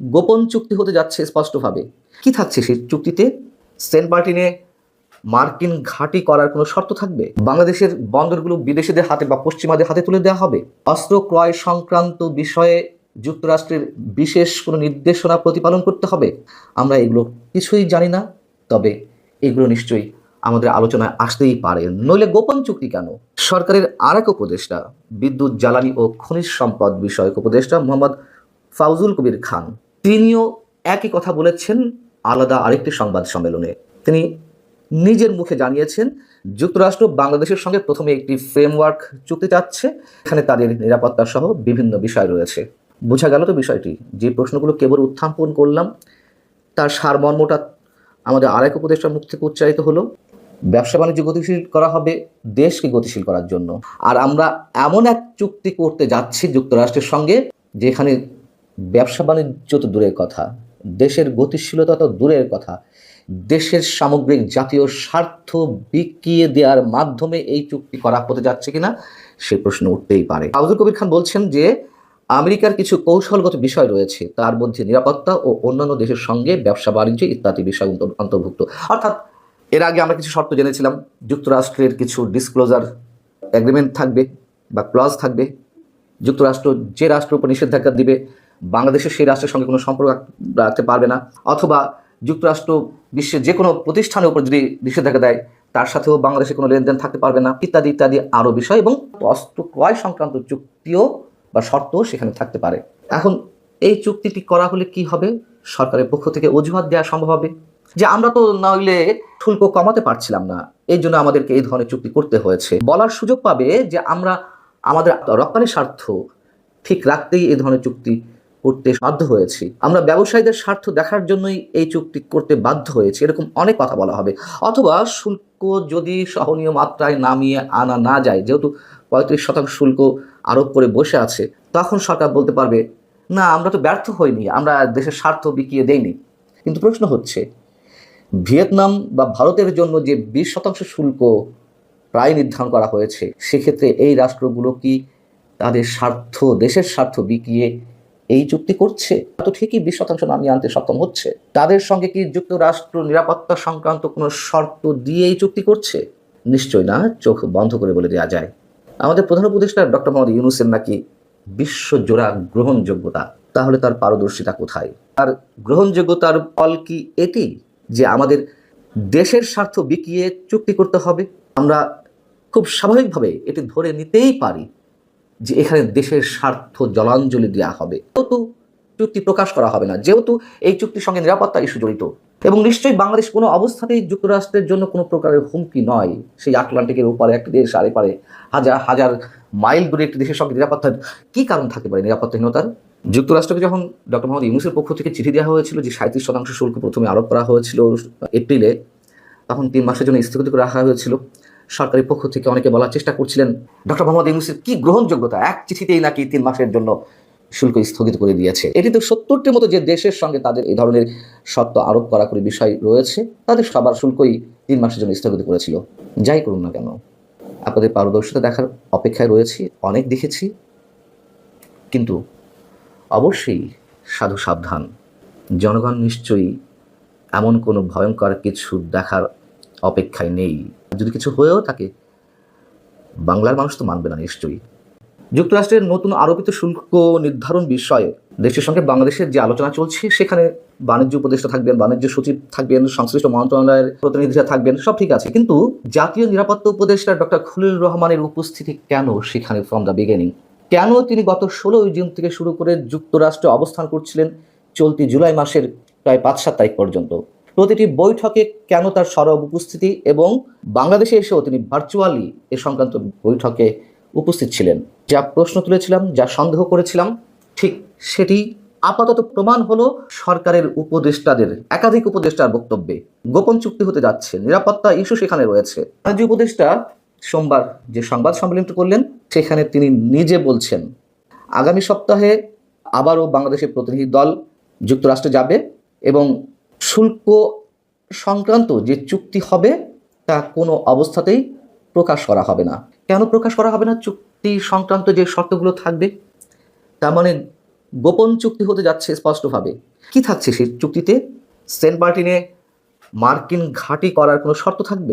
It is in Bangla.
গোপন চুক্তি হতে যাচ্ছে স্পষ্টভাবে। কি থাকছে সেই চুক্তিতে? সেন্ট মার্টিনে মার্কিন ঘাঁটি করার কোনো শর্ত থাকবে? বাংলাদেশের বন্দরগুলো বিদেশিদের হাতে বা পশ্চিমাদের হাতে তুলে দেওয়া হবে? অস্ত্র ক্রয় সংক্রান্ত বিষয়ে যুক্তরাষ্ট্রের বিশেষ কোনো নির্দেশনা প্রতিপালন করতে হবে? আমরা এগুলো কিছুই জানি না, তবে এগুলো নিশ্চয়ই আমাদের আলোচনায় আসতেই পারে। নইলে গোপন চুক্তি কেন? সরকারের আর এক উপদেষ্টা, বিদ্যুৎ, জ্বালানি ও খনিজ সম্পদ বিষয়ক উপদেষ্টা মোহাম্মদ ফাউজুল কবির খান তিনিও একই কথা বলেছেন আলাদা আরেকটি সংবাদ সম্মেলনে। তিনি নিজের মুখে জানিয়েছেন, যুক্তরাষ্ট্র বাংলাদেশের সঙ্গে প্রথমে একটি ফ্রেমওয়ার্ক চুক্তি চাচ্ছে, এখানে তাদের নিরাপত্তা সহ বিভিন্ন বিষয় রয়েছে। বোঝা গেল তো বিষয়টি, যে প্রশ্নগুলো কেবল উত্থাপন করলাম, তার সারমর্মটা আমাদের আরেক উপদেষ্টার মুখ থেকে উচ্চারিত হলো, ব্যবসা বাণিজ্য গতিশীল করা হবে, দেশকে গতিশীল করার জন্য। আর আমরা এমন এক চুক্তি করতে যাচ্ছি যুক্তরাষ্ট্রের সঙ্গে, যেখানে ব্যবসা বাণিজ্য তো দূরের কথা, দেশের গতিশীলতা তো দূরের কথা, দেশের সামগ্রিক জাতীয় স্বার্থ বিকিয়ে দেওয়ার মাধ্যমে এই চুক্তি করা হতে যাচ্ছে কিনা, সে প্রশ্ন উঠতেই পারে। আব্দুল কবির খান বলছেন যে, আমেরিকার কিছু কৌশলগত বিষয় রয়েছে, তার মধ্যে নিরাপত্তা ও অন্যান্য দেশের সঙ্গে ব্যবসা বাণিজ্য ইত্যাদি বিষয় অন্ত- অন্তর্ভুক্ত। অর্থাৎ, এর আগে আমরা কিছু শর্ত জেনেছিলাম, যুক্তরাষ্ট্রের কিছু ডিসক্লোজার এগ্রিমেন্ট থাকবে বা ক্লজ থাকবে, যুক্তরাষ্ট্র যে রাষ্ট্রের উপর নিষেধাজ্ঞা দিবে বাংলাদেশের সেই রাষ্ট্রের সঙ্গে কোনো সম্পর্ক রাখ- রাখতে পারবে না, অথবা যুক্তরাষ্ট্র বিশ্বের যে কোনো প্রতিষ্ঠানের উপর যদি নিষেধাজ্ঞা দেয়, তার সাথেও বাংলাদেশে কোনো লেনদেন থাকতে পারবে না, ইত্যাদি ইত্যাদি আরও বিষয় এবং অস্ত্র ক্রয় সংক্রান্ত চুক্তিও বা শর্তও সেখানে থাকতে পারে। এখন এই চুক্তিটি করা হলে কি হবে? সরকারের পক্ষ থেকে অজুহাত দেওয়া সম্ভব হবে? যে আমরা তো নইলে শুল্ক কমাতে পারছিলাম না এই জন্য আমাদেরকে এই ধরনের চুক্তি করতে হয়েছে। বলার সুযোগ পাবে যে আমরা আমাদের রপ্তানি স্বার্থ ঠিক রাখতেই এই ধরনের চুক্তি করতে বাধ্য হয়েছি। আমরা ব্যবসায়ীদের স্বার্থ দেখার জন্যই এই চুক্তি করতে বাধ্য হয়েছি। এরকম অনেক কথা বলা হবে। অথবা শুল্ক যদি সহনীয় মাত্রায় নামিয়ে আনা না যায়, যেহেতু পঁয়ত্রিশ শতাংশ শুল্ক আরোপ করে বসে আছে, তখন সরকার বলতে পারবে, না, আমরা তো ব্যর্থ হইনি, আমরা দেশের স্বার্থ বিকিয়ে দেইনি। কিন্তু প্রশ্ন হচ্ছে, ভিয়েতনাম বা ভারতের জন্য যে বিশ শতাংশ শুল্ক প্রায় নির্ধারণ করা হয়েছে, সেক্ষেত্রে এই রাষ্ট্রগুলো কি তাদের স্বার্থ, দেশের স্বার্থ বিকিয়ে এই চুক্তি করছে, তো ঠিকই বিশ শতাংশ নামিয়ে আনতে সক্ষম হচ্ছে। তাদের সঙ্গে কি যুক্তরাষ্ট্র নিরাপত্তা সংক্রান্ত কোনো শর্ত দিয়ে এই চুক্তি করছে? নিশ্চয় না, চোখ বন্ধ করে বলে দেওয়া যায়। আমাদের প্রধান উপদেষ্টা ডক্টর মোহাম্মদ ইউনুসের নাকি বিশ্বজোড়া গ্রহণযোগ্যতা, তাহলে তার পারদর্শিতা কোথায়? তার গ্রহণযোগ্যতার ফল কি এটি, যে আমাদের দেশের স্বার্থ বিকিয়ে চুক্তি করতে হবে? আমরা খুব স্বাভাবিকভাবে এটি ধরে নিতেই পারি। যে এখানে দেশের স্বার্থ জলাঞ্জলি দেওয়া হবে। যেহেতু চুক্তি প্রকাশ করা হবে না, যেহেতু এই চুক্তির সঙ্গে নিরাপত্তা ইস্যু জড়িত, এবং নিশ্চয়ই বাংলাদেশ কোনো অবস্থাতেই যুক্তরাষ্ট্রের জন্য কোনো প্রকারের হুমকি নয়। সেই আটলান্টিকের ওপারে একটি দেশ, আরে পারে হাজার হাজার মাইল দূরে একটি দেশের সঙ্গে নিরাপত্তার কী কারণ থাকতে পারে নিরাপত্তাহীনতার? যুক্তরাষ্ট্রকে যখন ডক্টর মোহাম্মদ ইউনুসের পক্ষ থেকে চিঠি দেওয়া হয়েছিল যে সাঁত্রিশ শতাংশ শুল্ক প্রথমে আরোপ করা হয়েছিল এপ্রিলে, তখন তিন মাসের জন্য স্থগিত রাখা হয়েছিল। সরকারি পক্ষ থেকে অনেকে বলার চেষ্টা করছিলেন, ডক্টর মোহাম্মদ ইউনুসের কি গ্রহণযোগ্যতা? এক চিঠিতেই নাকি তিন মাসের জন্য শুল্ক স্থগিত করে দিয়েছে। এটি তো সত্তরটির মতো যে দেশের সঙ্গে তাদের এই ধরনের শর্ত আরোপ করা করে বিষয় রয়েছে, তাদের সবার শুল্কই তিন মাসের জন্য স্থগিত করেছিল। যাই করুন না কেন, আপনাদের পারদর্শিতা দেখার অপেক্ষায় রয়েছি, অনেক দেখেছি। কিন্তু অবশ্যই সাধু সাবধান, জনগণ নিশ্চয়ই এমন কোনো ভয়ঙ্কর কিছু দেখার অপেক্ষায় নেই। যদি কিছু হয়েও থাকে, বাংলার মানুষ তো মানবে না নিশ্চয়ই। যুক্তরাষ্ট্রের নতুন আরোপিত শুল্ক নির্ধারণ বিষয়ে দেশের সঙ্গে বাংলাদেশের যে আলোচনা চলছে, সেখানে বাণিজ্য উপদেষ্টা থাকবেন, বাণিজ্য সচিব থাকবেন, সংশ্লিষ্ট মন্ত্রণালয়ের প্রতিনিধিরা থাকবেন, সব ঠিক আছে। কিন্তু জাতীয় নিরাপত্তা উপদেষ্টা ডক্টর খলিল রহমানের উপস্থিতি কেন সেখানে ফ্রম দ্য বিগিনিং কেন তিনি গত ষোলোই জুন থেকে শুরু করে যুক্তরাষ্ট্রে অবস্থান করছিলেন চলতি জুলাই মাসের প্রায় পাঁচ সাত তারিখ পর্যন্ত? প্রতিটি বৈঠকে কেন তার সরব উপস্থিতি এবং বাংলাদেশে এসেও তিনি ভার্চুয়ালি এ সংক্রান্ত বৈঠকে উপস্থিত ছিলেন। যা প্রশ্ন তুলেছিলাম, যা সন্দেহ করেছিলাম, ঠিক সেটি আপাতত প্রমাণ হলো সরকারের উপদেষ্টাদের, একাধিক উপদেষ্টার বক্তব্যে। গোপন চুক্তি হতে যাচ্ছে, নিরাপত্তা ইস্যু সেখানে রয়েছে। রাজ্য উপদেষ্টা সোমবার যে সংবাদ সম্মেলনটি করলেন, সেখানে তিনি নিজে বলছেন, আগামী সপ্তাহে আবারও বাংলাদেশের প্রতিনিধি দল যুক্তরাষ্ট্রে যাবে এবং শুল্ক সংক্রান্ত যে চুক্তি হবে, তা কোনো অবস্থাতেই প্রকাশ করা হবে না। কেন প্রকাশ করা হবে না? চুক্তি সংক্রান্ত যে শর্তগুলো থাকবে, তার মানে গোপন চুক্তি হতে যাচ্ছে স্পষ্টভাবে। কি থাকছে সেই চুক্তিতে? সেন্ট মার্টিনে মার্কিন ঘাঁটি করার কোনো শর্ত থাকবে?